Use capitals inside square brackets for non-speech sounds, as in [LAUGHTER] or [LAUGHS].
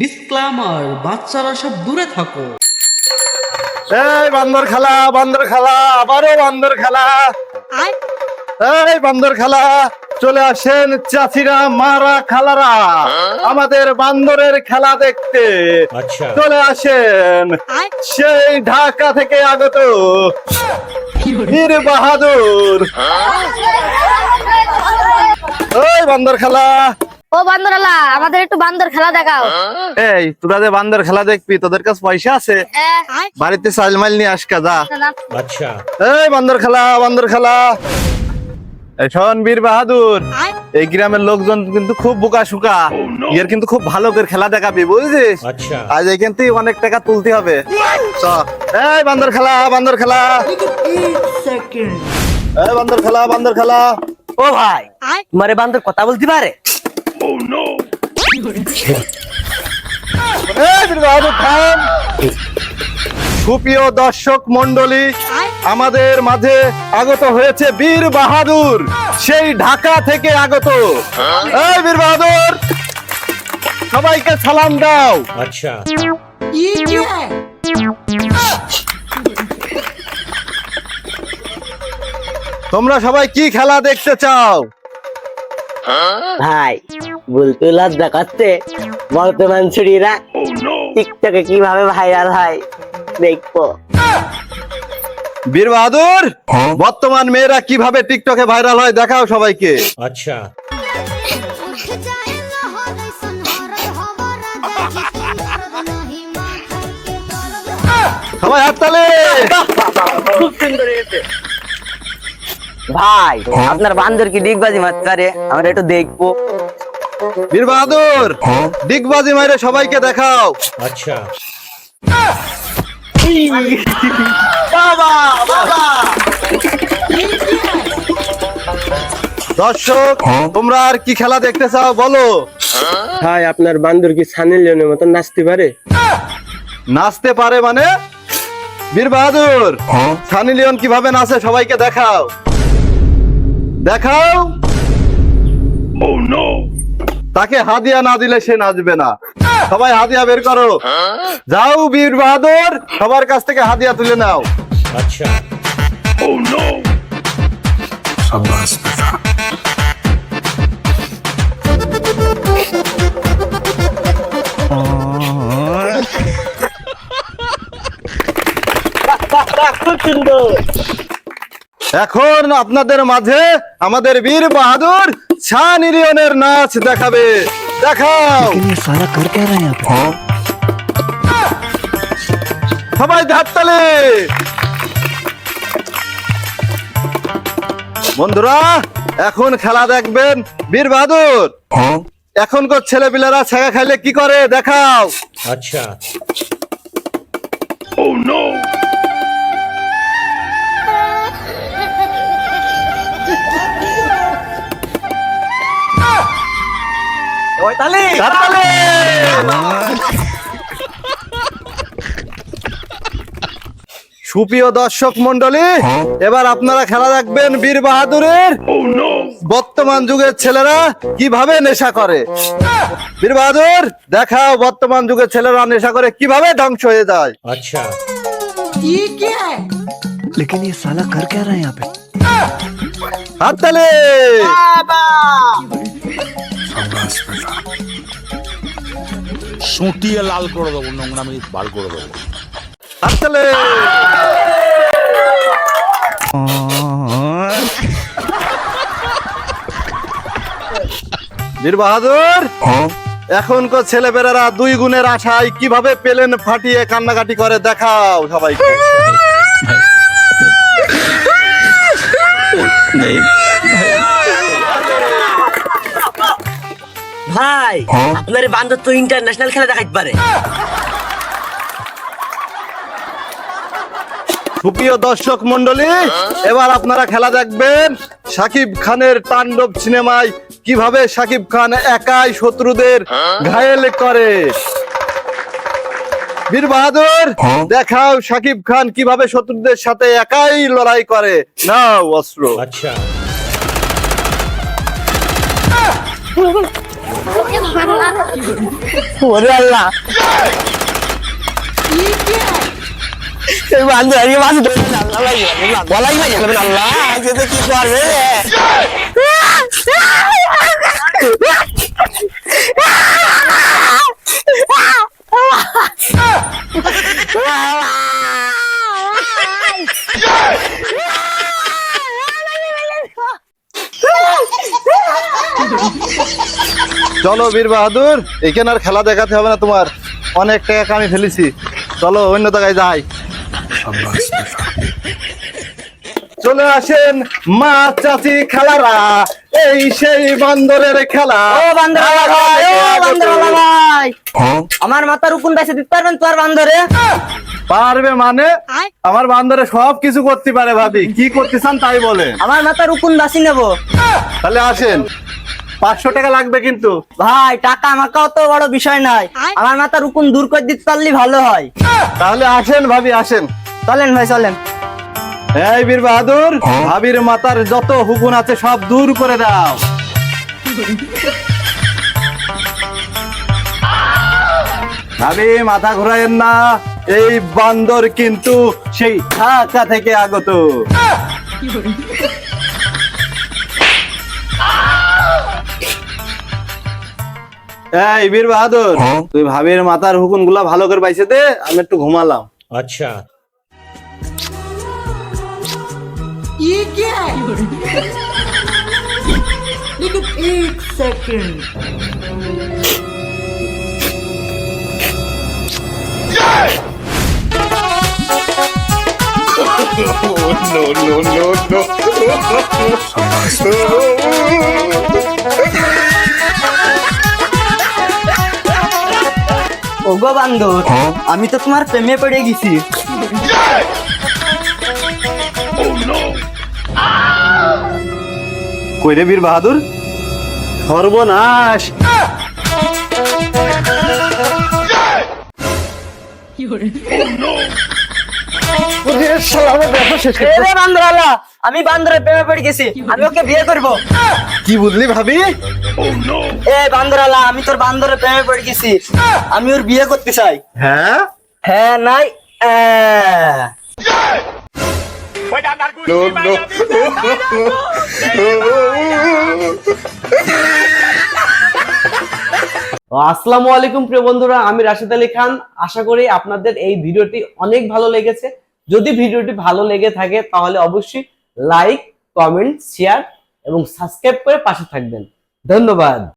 ডিসক্লামার বাচ্চারা সব দূরে থাকো। এই বান্দর খেলা বান্দর খেলা আবারও বান্দর খেলা। এই বান্দর খেলা চলে আসেন চাচিরা মারা খালারা। আমাদের বান্দরের খেলা দেখতে। আচ্ছা। চলে আসেন। সেই ঢাকা থেকে আগত বীর বাহাদুর। ওই বান্দর খেলা ও বান্দরালা আমাদের একটু বান্দর খেলা দেখাও। এই তোরা যে বান্দর খেলা দেখবি তোদের কাছে পয়সা আছে। বাড়িতে চাল মাল নিয়ে আস কাজা আচ্ছা। এই বান্দর খেলা বান্দর খেলা। শোন বীর বাহাদুর এই গ্রামের লোকজন কিন্তু খুব বোকা সুকা এর কিন্তু খুব ভালো করে খেলা দেখাবি বুঝছিস? আচ্ছা। আজ এখান থেকে অনেক টাকা তুলতে হবে। চ। এই বান্দর খেলা বান্দর খেলা। এই বান্দর খেলা বান্দর খেলা। ও ভাই তোমারে বান্দর কথা বলতে পারে? বীর বাহাদুর সুপ্রিয় দর্শক মন্ডলী আমাদের মাঝে আগত হয়েছে বীর বাহাদুর। সেই ঢাকা থেকে আগত। এই বীর বাহাদুর সবাইকে সালাম দাও। আচ্ছা। তোমরা সবাই কি খেলা দেখতে চাও? ভাই বলতে লজ্জা করতে বর্তমান ছুরিরা টিকটকে কীভাবে ভাইরাল হয় দেখব। বীর বাহাদুর বর্তমান মেয়েরা কীভাবে টিকটকে ভাইরাল হয় দেখাও সবাইকে। আচ্ছা। সবাই হাততালি! খুব সুন্দর হয়েছে। ভাই আপনার বান্দর কি ডিগবাজি মাত করে আমরা একটু দেখব। বীর বাহাদুর ডিগবাজি মাইরে সবাইকে দেখাও। আচ্ছা। দর্শক তোমরা আর কি খেলা দেখতে চাও বলো? ভাই আপনার বান্দর কি সানি লিওনের মতন নাচতে পারে? নাচতে পারে মানে? বীর বাহাদুর সানি লিওন কীভাবে নাচে সবাইকে দেখাও। দেখাও। তাকে হাদিয়া না দিলে সে নাচবে না। সবাই হাদিয়া বের করো। যাও বীর বাহাদুর সবার কাছ থেকে হাদিয়া তুলে নাও। আচ্ছা। এখন আপনাদের মাঝে আমাদের বীর বাহাদুর সানি লিওনের নাচ দেখাবে। দেখাও। সারা কর কে রে আপ সবাই হাততালি বন্ধুরা এখন খেলা দেখবেন বীর বাহাদুর। এখনকার ছেলেপিলেরা ছেঁকা খাইলে কি করে? দেখাও। আচ্ছা। হাততালি সুপ্রিয় দর্শক মন্ডলী এবার আপনারা খেলা দেখবেন বীর বাহাদুরের বর্তমান যুগের ছেলেরা কিভাবে নেশা করে বীর বাহাদুর দেখাও বর্তমান যুগের ছেলেরা নেশা করে কিভাবে ধ্বংস হয়ে যায় আচ্ছা लेकिन ये साला कर क्या रहा है यहाँ पे হাততালি সুটিয়ে লাল করে দেবো নোংরা নোংরামি বার করে দেবো। হাততালি বীর বাহাদুর এখনকার ছেলেপেলেরা দুই গুণের আশায় কীভাবে পেলেন ফাটিয়ে কান্নাকাটি করে দেখাও সবাইকে। ভাই আপনার এই বান্দর তো ইন্টারন্যাশনাল খেলা দেখাইতে পারে। সুপ্রিয় দর্শক মন্ডলী এবার আপনারা খেলা দেখবেন সাকিব খানের তাণ্ডব সিনেমায় কীভাবে সাকিব খান একাই শত্রুদের ঘায়েল করে। বীর বাহাদুর দেখাও সাকিব খান কীভাবে শত্রুদের সাথে একাই লড়াই করে। নাও অস্ত্র। আচ্ছা। หัวเรือนหลักคือวันเดือนนี้วันเดือนหลังอะไรอย่างนี้หลังว่าอะไรไม่อย่างนี้เป็นอะไรจะได้กี่วันเลยเนี่ย চলো বীর বাহাদুর এখানে আর খেলা দেখাতে হবে না তোমার। অনেক টাকা আমি ফেলেছি। চলো অন্য জায়গায় যাই। চলে আসেন মা চাচি খেলারা এই সেই বান্দরের খেলা। ও বান্দরওয়ালা ভাই, ও বান্দরওয়ালা ভাই। আমার মাথার উকুন বেঁচে দিতে পারবেন তোর বান্দরে? পারবে মানে? আমার বান্দরে সব কিছু করতে পারে ভাবি। কি করতে চান তাই বলে আমার মাথার উকুন বাসি নেব। তাহলে আসেন। পাঁচশো টাকা লাগবে কিন্তু। ভাই টাকা আমাকে অত বড় বিষয় নয়। আমার মাথার উকুন দূর করে দিতে পারলে ভালো হয়। তাহলে আসেন ভাবি আসেন। চলেন ভাই চলেন। এই বীর বাহাদুর ভাবির মাতার যত হুকুন আছে সব দূর করে দাও। ভাবি মাথা ঘুরাইয়েন না। এই বান্দর কিন্তু সেই ঢাকা থেকে আগত। এই বীর বাহাদুর তুই ভাবির মাথার হুকুনগুলা ভালো করে পাইছে দে আমি একটু ঘুমালাম। আচ্ছা। oh, no, no, no, no. [LAUGHS] ওগো বান্দর আমি তো তোমার প্রেমে পড়ে গেছি। কইরে বীর বাহাদুর? সর্বনাশ! শেষ করে বান্দরালা! আমি বান্দরের প্রেমে পড়ে গেছি আমি ওকে বিয়ে করব। কি বুঝলি ভাবি? এ বান্দরালা আমি তোর বান্দরের প্রেমে পড়ে গেছি আমি ওর বিয়ে করতে চাই। হ্যাঁ? হ্যাঁ নাই আসসালামু আলাইকুম প্রিয় বন্ধুরা আমি রাশিদ আলী খান। আশা করি আপনাদের এই ভিডিওটি অনেক ভালো লেগেছে। যদি ভিডিওটি ভালো লেগে থাকে তাহলে অবশ্যই লাইক কমেন্ট শেয়ার এবং সাবস্ক্রাইব করে পাশে থাকবেন। ধন্যবাদ।